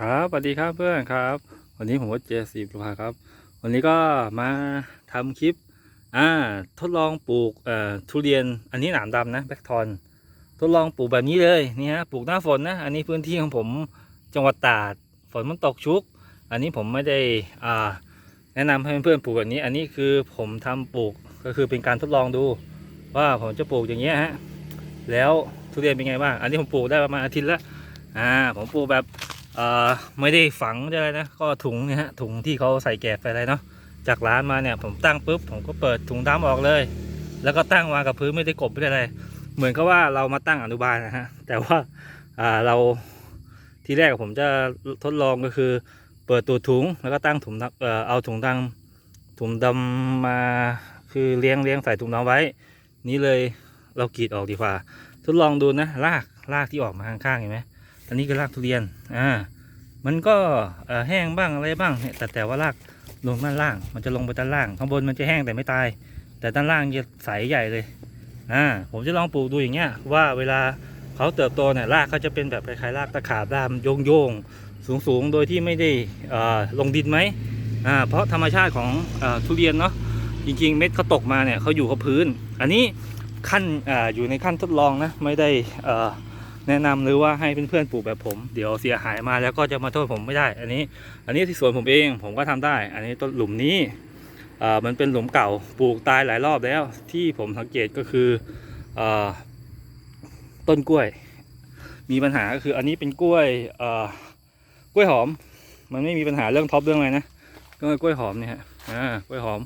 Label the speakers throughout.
Speaker 1: ครับสวัสดีครับเพื่อนครับ วันนี้ผมว่าเจสีประภาครับ วันนี้ก็มาทำคลิปอ่าทดลองปลูกเอ่อทุเรียนอันนี้หนามดำนะแบ็กทอนทดลองปลูกแบบนี้เลยนี่ฮะปลูกหน้าฝนนะอันนี้พื้นที่ของผมจังหวัดตราดฝนมันตกชุก อันนี้ผมไม่ได้อ่าแนะนำให้เพื่อนๆปลูกแบบนี้ อันนี้คือผมทำปลูกก็คือเป็นการทดลองดู ว่าผมจะปลูกอย่างเงี้ยฮะแล้วทุเรียนเป็นไงบ้างอันนี้ผมปลูกได้ประมาณอาทิตย์ละอ่าผมปลูกแบบ ไม่ได้ฝังอะไรนะ ก็ถุงเนี่ยฮะถุงที่เขาใส่แกะไปอะไรเนาะจากร้านมาเนี่ยผมตั้งปุ๊บผมก็เปิดถุงดำออกเลย แล้วก็ตั้งวางกับพื้นไม่ได้กบไม่ได้อะไร เหมือนกับว่าเรามาตั้งอนุบาลนะฮะแต่ว่าเราทีแรกผมจะทดลองก็คือ เปิดตัวถุงแล้วก็ตั้งถุงเอาถุงดำถุงดำมาคือเลี้ยงเลี้ยงใส่ถุงดำไว้ นี้เลยเรากรีดออกดีกว่า ทดลองดูนะรากรากที่ออกมาข้างๆเห็นไหม อันนี้คือรากทุเรียน อ่า มันก็แห้งบ้างอะไรบ้างเนี่ยแต่แต่ว่ารากลงด้านล่าง มันจะลงไปด้านล่าง ข้างบนมันจะแห้งแต่ไม่ตาย แต่ด้านล่างจะใสใหญ่เลย อ่า ผมจะลองปลูกดูอย่างเงี้ยว่าเวลาเขาเติบโตเนี่ยรากเขาจะเป็นแบบคล้ายๆรากตะขาบรามโยงๆสูงๆโดยที่ไม่ได้ลงดินไหมอ่า เพราะธรรมชาติของอทุเรียนเนาะ จริงๆ เม็ดเขาตกมาเนี่ยเขาอยู่กับพื้น อันนี้ขั้นออยู่ในขั้นทดลองนะ ไม่ได้อ่อ แนะนำหรือว่าให้เพื่อนๆปลูกแบบผม เดี๋ยวเสียหายมาแล้วก็จะมาโทษผมไม่ได้ อันนี้ อันนี้ที่สวนผมเองผมก็ทำได้ อันนี้ต้นหลุมนี้อ่อมันเป็นหลุมเก่าปลูกตายหลายรอบแล้ว ที่ผมสังเกตก็คืออ่อต้นกล้วย มีปัญหาก็คืออันนี้เป็นกล้วยอ่อกล้วยหอม มันไม่มีปัญหาเรื่องท็อปเรื่องอะไรนะก็กล้วยหอมเนี่ยฮะอ่ากล้วยหอม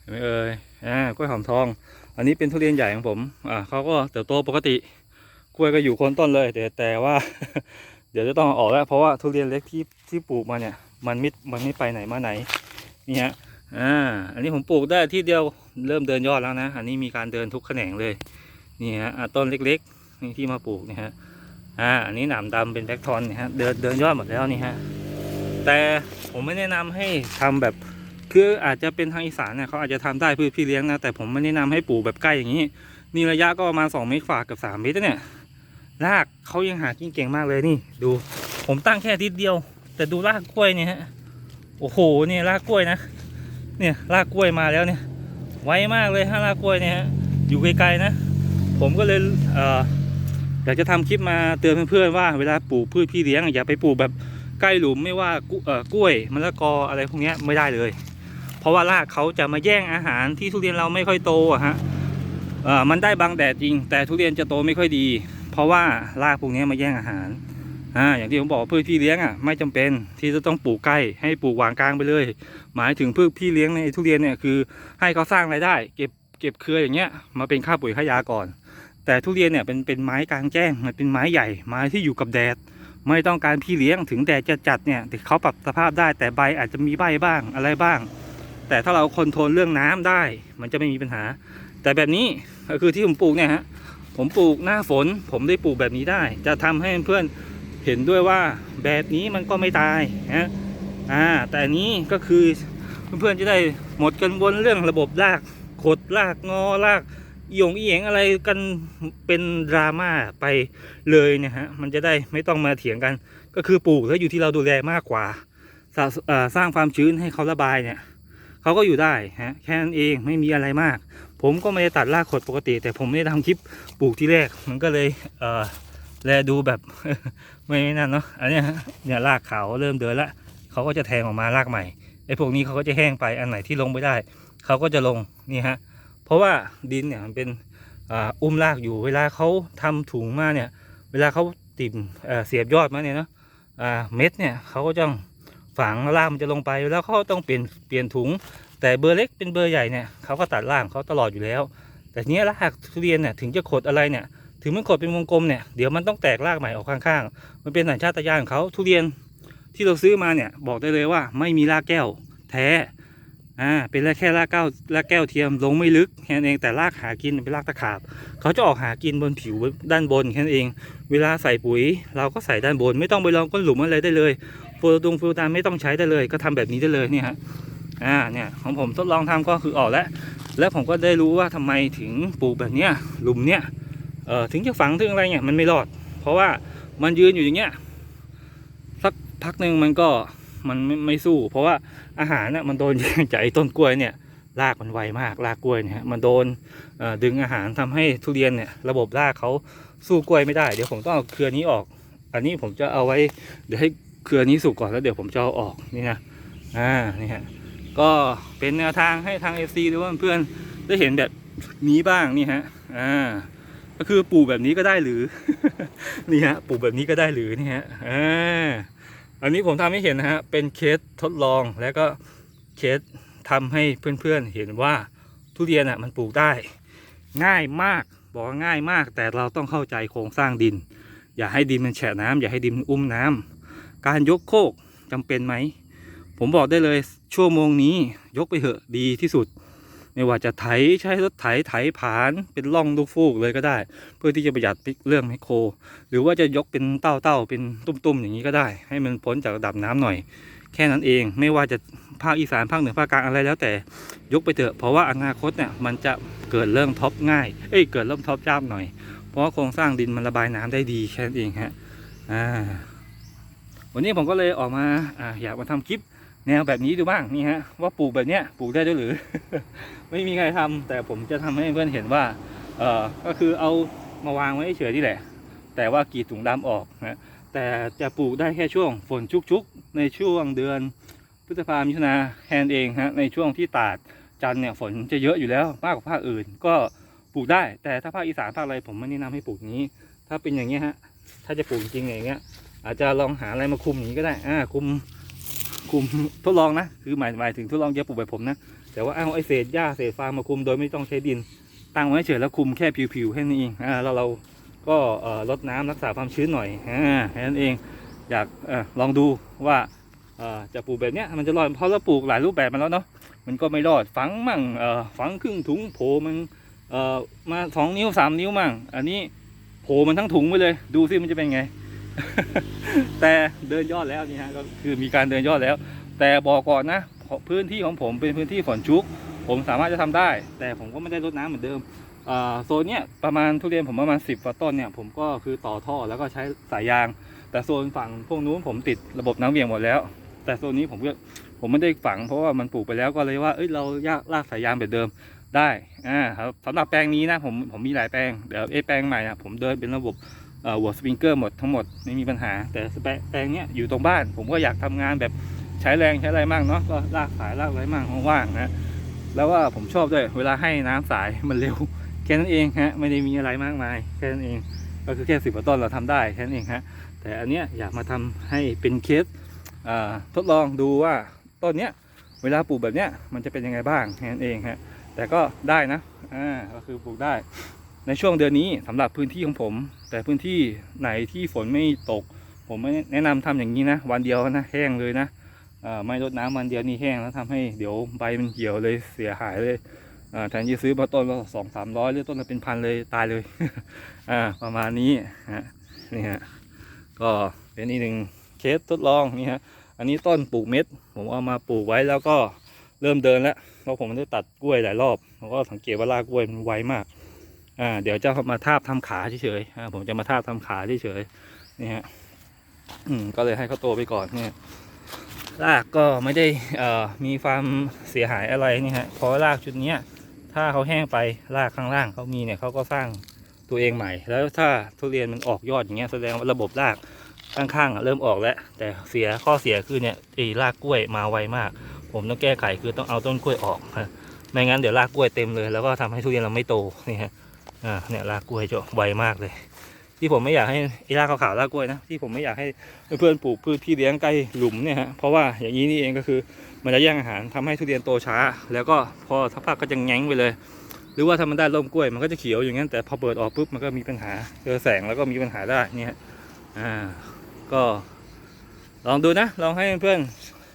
Speaker 1: เห็นไหมเอ่ยอ่ากล้วยหอมทอง อันนี้เป็นทุเรียนใหญ่ของผมอ่าเขาก็เติบโตปกติ กล้วยก็อยู่คนต้นเลยแต่แต่ว่า เดี๋ยวจะต้องออกแล้วเพราะว่าทุเรียนเล็กที่ที่ปลูกมาเนี่ย มันไม่มันไม่ไปไหนมาไหนนี่ฮะอ่าอันนี้ผมปลูกได้ที่เดียวเริ่มเดินยอดแล้วนะ อันนี้มีการเดินทุกแขนงเลยนี่ฮะอ่าต้นเล็กๆนี่ที่มาปลูกนี่ฮะอ่าอันนี้หนามดำเป็นแบ็กทอนนี่ฮะเดินเดินยอดหมดแล้วนี่ฮะแต่ผมไม่แนะนำให้ทำแบบคืออาจจะเป็นทางอีสานเนี่ยเขาอาจจะทำได้พื่อพี่เลี้ยงนะแต่ผมไม่แนะนำให้ปลูกแบบใกล้อย่างนี้นี่ระยะก็ประมาณ2เมตรฝากกับ3เมตรเนี่ย รากเขายังหากินเก่งมากเลยนี่ ดู ผมตั้งแค่ทิศเดียว แต่ดูรากกล้วยเนี่ยฮะโอ้โหเนี่ยรากกล้วยนะเนี่ยรากกล้วยมาแล้วเนี่ย ไวมากเลยฮะรากกล้วยเนี่ยฮะอยู่ไกลๆนะ ผมก็เลยเอ่ออยากจะทำคลิปมาเตือนเพื่อนๆว่าเวลาปลูกพืชพี่เลี้ยงอย่าไปปลูกแบบใกล้หลุมไม่ว่ากุเอ่อกล้วยมะละกออะไรพวกนี้ไม่ได้เลย เพราะว่ารากเขาจะมาแย่งอาหารที่ทุเรียนเราไม่ค่อยโตอะฮะมันได้บางแดดจริง แต่ทุเรียนจะโตไม่ค่อยดี เพราะว่ารากพวกนี้มาแย่งอาหารอ่าอย่างที่ผมบอกพืชพี่เลี้ยงอะไม่จำเป็นที่จะต้องปลูกใกล้ให้ปลูกวางกลางไปเลย หมายถึงพืชพี่เลี้ยงในทุเรียนเนี่ยคือให้เขาสร้างรายได้ เก็บเก็บเครืออย่างเงี้ยมาเป็นค่าปุ๋ยค่ายาก่อน แต่ทุเรียนเนี่ยเป็นเป็นไม้กลางแจ้งมันเป็นไม้ใหญ่ไม้ที่อยู่กับแดด ไม่ต้องการพี่เลี้ยงถึงแดดจะจัดเนี่ยแต่เขาปรับสภาพได้แต่ใบอาจจะมีใบบ้างอะไรบ้าง แต่ถ้าเราคอนโทรลเรื่องน้ำได้ มันจะไม่มีปัญหา แต่แบบนี้ก็คือที่ผมปลูกเนี่ยฮะ ผมปลูกหน้าฝน ผมได้ปลูกแบบนี้ได้ จะทำให้เพื่อนเห็นด้วยว่าแบบนี้มันก็ไม่ตายนะอ่าแต่นี้ก็คือเพื่อนๆจะได้หมดกันวนเรื่องระบบรากขดรากงอรากหยงเอียงอะไรกันเป็นดราม่าไปเลยเนี่ยฮะมันจะได้ไม่ต้องมาเถียงกัน ก็คือปลูกแล้วอยู่ที่เราดูแลมากกว่าสสร้างความชื้นให้เขาระบายเนี่ยเขาก็อยู่ได้ฮะแค่นั้นเองไม่มีอะไรมาก ผมก็ไม่ได้ตัดรากขดปกติ แต่ผมไม่ได้ทำคลิปปลูกที่แรก มันก็เลยเออแลดูแบบไม่นั่นเนาะอันนี้เนี่ยรากขาวเริ่มเดินละเขาก็จะแทงออกมารากใหม่ไอ้พวกนี้เขาก็จะแห้งไปอันไหนที่ลงไม่ได้เขาก็จะลงนี่ฮะเพราะว่าดินเนี่ยมันเป็นอ,อุ้มรากอยู่เวลาเขาทำถุงมาเนี่ย เวลาเขาติ่มเเสียบยอดมาเนี่ยเนาะเม็ดเนี่ยเขาก็ต้องฝังรากมันจะลงไปแล้วเขาต้องเปลี่ยนเปลี่ยนถุง แต่เบอร์เล็กเป็นเบอร์ใหญ่เนี่ยเขาก็ตัดล่างเขาตลอดอยู่แล้ว แต่เนี้ยรากทุเรียนเนี่ยถึงจะขดอะไรเนี่ยถึงมันขดเป็นวงกลมเนี่ยเดี๋ยวมันต้องแตกรากใหม่ออกข้างๆ มันเป็นสัญชาตญาณของเขาทุเรียนที่เราซื้อมาเนี่ยบอกได้เลยว่าไม่มีรากแก้วแท้อ่าเป็นแค่รากแก้วรากแก้วเทียมลงไม่ลึกแค่นั้นเองแต่รากหากินเป็นรากตะขาบเขาจะออกหากินบนผิวด้านบนแค่นั้นเอง เวลาใส่ปุ๋ย เราก็ใส่ด้านบน ไม่ต้องไปลองก้นหลุมอะไรได้เลยฟูดงฟูตานไม่ต้องใช้ได้เลย ก็ทำแบบนี้ได้เลยเนี่ยฮะ อ่าเนี่ยของผมทดลองทำก็คือออกแล้ว แล้วผมก็ได้รู้ว่าทำไมถึงปลูกแบบเนี้ยหลุมเนี้ยเอ่อถึงจะฝังถึงอะไรเนี่ยมันไม่รอด เพราะว่ามันยืนอยู่อย่างเงี้ยสักพักหนึ่งมันก็มันไม่ไม่สู้ เพราะว่าอาหารน่ะมันโดนแย่งจากต้นกล้วยเนี่ยรากมันไวมากรากกล้วยเนี่ยมันโดนเอ่อดึงอาหารทำให้ทุเรียนเนี่ยระบบรากเขาสู้กล้วยไม่ได้ เดี๋ยวผมต้องเอาเครือนี้ออก อันนี้ผมจะเอาไว้เดี๋ยวให้เครือนี้สุกก่อนแล้วเดี๋ยวผมจะเอาออกนี่นะอ่านี่ฮะ ก็เป็นแนวทางให้ทาง FC หรือว่าเพื่อนได้เห็นแบบนี้บ้างนี่ฮะอ่าก็คือปลูกแบบนี้ก็ได้หรือ นี่ฮะปลูกแบบนี้ก็ได้หรือนี่ฮะอ่าอันนี้ผมทำให้เห็นนะฮะเป็นเคสทดลองแล้วก็เคสทำให้เพื่อนๆเห็นว่าทุเรียนอะมันปลูกได้ ง่ายมากบอกง่ายมาก แต่เราต้องเข้าใจโครงสร้างดิน อย่าให้ดินมันแฉะน้ำอย่าให้ดินมันอุ้มน้ำการยกโคกจำเป็นไหม ผมบอกได้เลยชั่วโมงนี้ยกไปเหอะดีที่สุด ไม่ว่าจะไถใช้รถไถไถผานเป็นล่องลูกฟูกเลยก็ได้ เพื่อที่จะประหยัดเรื่องไมโคร หรือว่าจะยกเป็นเต้าเต้าเป็นตุ้มๆอย่างนี้ก็ได้ ให้มันพ้นจากระดับน้ำหน่อย แค่นั้นเองไม่ว่าจะภาคอีสานภาคเหนือภาคกลางอะไรแล้วแต่ยกไปเถอะเพราะว่าอนาคตเนี่ยมันจะเกิดเรื่องท็อปง่ายเอ้ยเกิดเริ่มท็อปจ้ามหน่อย เพราะโครงสร้างดินมันระบายน้ำได้ดีแค่นั้นเองฮะอ่าวันนี้ผมก็เลยออกมาอ่าอยากมาทำคลิป แนวแบบนี้ดูบ้างนี่ฮะว่าปลูกแบบเนี้ยปลูกได้ด้วยหรือ ไม่มีใครทำแต่ผมจะทำให้เพื่อนเห็นว่าเออก็คือเอามาวางไว้เฉยๆนี่แหละ แต่ว่ากีดถุงดำออกนะแต่จะปลูกได้แค่ช่วงฝนชุกๆ ในช่วงเดือนพฤษภาคมมิถุนาแค่นเองฮะในช่วงที่ตาดจันเนี่ยฝนจะเยอะอยู่แล้วมากกว่าภาคอื่น ก็ปลูกได้ แต่ถ้าภาคอีสานภาคอะไรผมไม่แนะนำให้ปลูกนี้ ถ้าเป็นอย่างเงี้ยฮะถ้าจะปลูกจริงอย่างเงี้ยอาจจะลองหาอะไรมาคุมอย่างนี้ก็ได้อ่าคุม คุมทดลองนะ คือหมายหมายถึงทดลองจะปลูกแบบผมนะ แต่ว่าเอาไอเศษหญ้าเศษฟางมาคุมโดยไม่ต้องใช้ดิน ตั้งไว้เฉยแล้วคุมแค่ผิวๆแค่นี้เองอ่าแล้วเราก็ลดน้ำรักษาความชื้นหน่อยอ่าแค่นั้นเองอยากอลองดูว่าจะปลูกแบบเนี้ยมันจะรอดเพราะเราปลูกหลายรูปแบบมาแล้วเนาะมันก็ไม่รอดฝังมั่งฝังครึ่งถุงโผล่มันมาสองนิ้วสามนิ้วมั่ง อันนี้โผล่มันทั้งถุงไปเลย ดูซิมันจะเป็นไง แต่เดินยอดแล้วนี่ฮะก็คือมีการเดินยอดแล้ว แต่บอกก่อนนะพื้นที่ของผมเป็นพื้นที่ฝนชุก ผมสามารถจะทำได้ แต่ผมก็ไม่ได้รดน้ำเหมือนเดิมโซนเนี้ยประมาณทุเรียนผมประมาณสิบกว่าต้นเนี่ยผมก็คือต่อท่อแล้วก็ใช้สายยาง แต่โซนฝั่งพวกนู้นผมติดระบบน้ำเวียงหมดแล้ว แต่โซนนี้ผมก็ผมไม่ได้ฝังเพราะว่ามันปลูกไปแล้วก็เลยว่าเอ้ยเรายากลากสายยางแบบเดิมได้อ่าครับสำหรับแปลงนี้นะผมผมมีหลายแปลงเดี๋ยวไอ้แปลงใหม่นะผมเดินเป็นระบบ หัวสปริงเกอร์หมดทั้งหมดไม่มีปัญหา แต่แปลงแปลงเนี้ยอยู่ตรงบ้าน ผมก็อยากทำงานแบบใช้แรงใช้อะไรมากเนาะก็ลากสายลากอะไรมากว่างๆนะแล้วว่าผมชอบด้วย เวลาให้น้ำสายมันเร็วแค่นั้นเองฮะไม่ได้มีอะไรมากมายแค่นั้นเองก็คือแค่สิบต้นเราทำได้แค่นั้นเองฮะแต่อันเนี้ยอยากมาทำให้เป็นเคสทดลองดูว่าต้นเนี้ยเวลาปลูกแบบเนี้ยมันจะเป็นยังไงบ้างแค่นั้นเองฮะแต่ก็ได้นะอ่าก็คือปลูกได้ ในช่วงเดือนนี้สำหรับพื้นที่ของผม แต่พื้นที่ไหนที่ฝนไม่ตก ผมไม่แนะนำทำอย่างนี้นะ วันเดียวนะแห้งเลยนะไม่รดน้ำวันเดียวนี่แห้งแล้วทำให้เดี๋ยวใบมันเหี่ยวเลยเสียหายเลยแทนที่ซื้อมาต้นละสองสามร้อยหรือต้นละเป็นพันเลยตายเลยประมาณนี้ฮะนี่ฮะก็เป็นอีกหนึ่งเคสทดลองนี่ฮะอันนี้ต้นปลูกเม็ด ผมเอามาปลูกไว้แล้วก็เริ่มเดินแล้วเพราะผมได้ตัดกล้วยหลายรอบผมก็สังเกตว่ารากกล้วยมันไวมาก อ่าเดี๋ยวจะมาทาบทำขาเฉยๆอ่าผมจะมาทาบทำขาเฉยๆนี่ฮะอืมก็เลยให้เขาโตไปก่อนเนี่ยรากก็ไม่ได้เอ่อมีความเสียหายอะไรนี่ฮะเพราะรากชุดเนี้ยถ้าเขาแห้งไปรากข้างล่างเขามีเนี่ยเขาก็สร้างตัวเองใหม่ แล้วถ้าทุเรียนมันออกยอดอย่างเงี้ยแสดงว่าระบบรากข้างๆเริ่มออกแล้ว แต่เสียข้อเสียคือเนี่ยไอ้รากกล้วยมาไวมาก ผมต้องแก้ไขคือต้องเอาต้นกล้วยออกฮะไม่งั้นเดี๋ยวรากกล้วยเต็มเลย แล้วก็ทำให้ทุเรียนเราไม่โตนี่ฮะ อ่าเนี่ยรากกล้วยจะไวมากเลย ที่ผมไม่อยากให้ไอ้รากขาวๆรากกล้วยนะที่ผมไม่อยากให้เพื่อนปลูกพืชที่เลี้ยงใกล้หลุมเนี่ยฮะเพราะว่าอย่างนี้นี่เองก็คือมันจะแย่งอาหารทำให้ทุเรียนโตช้า แล้วก็พอทักพักก็จะแง้งไปเลย หรือว่าถ้ามันได้ร่มกล้วยมันก็จะเขียวอย่างนั้นแต่พอเปิดออกปุ๊บมันก็มีปัญหาเจอแสงแล้วก็มีปัญหาได้เนี่ยอ่าก็ลองดูนะลองให้เพื่อน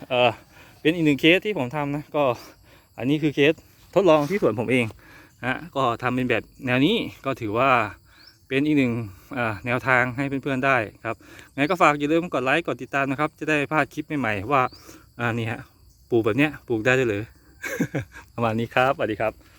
Speaker 1: เอ่อเป็นอีกหนึ่งเคสที่ผมทำนะก็อันนี้คือเคสทดลองที่สวนผมเอง ฮะก็ทำเป็นแบบแนวนี้ก็ถือว่าเป็นอีกหนึ่งแนวทางให้เพื่อนๆได้ครับงั้นก็ฝากอย่าลืมกดไลค์กดติดตามนะครับ จะได้พลาดคลิปใหม่ๆว่าอ่านี่ฮะปลูกแบบเนี้ยปลูกได้ด้วยหรือ ประมาณนี้ครับสวัสดีครับ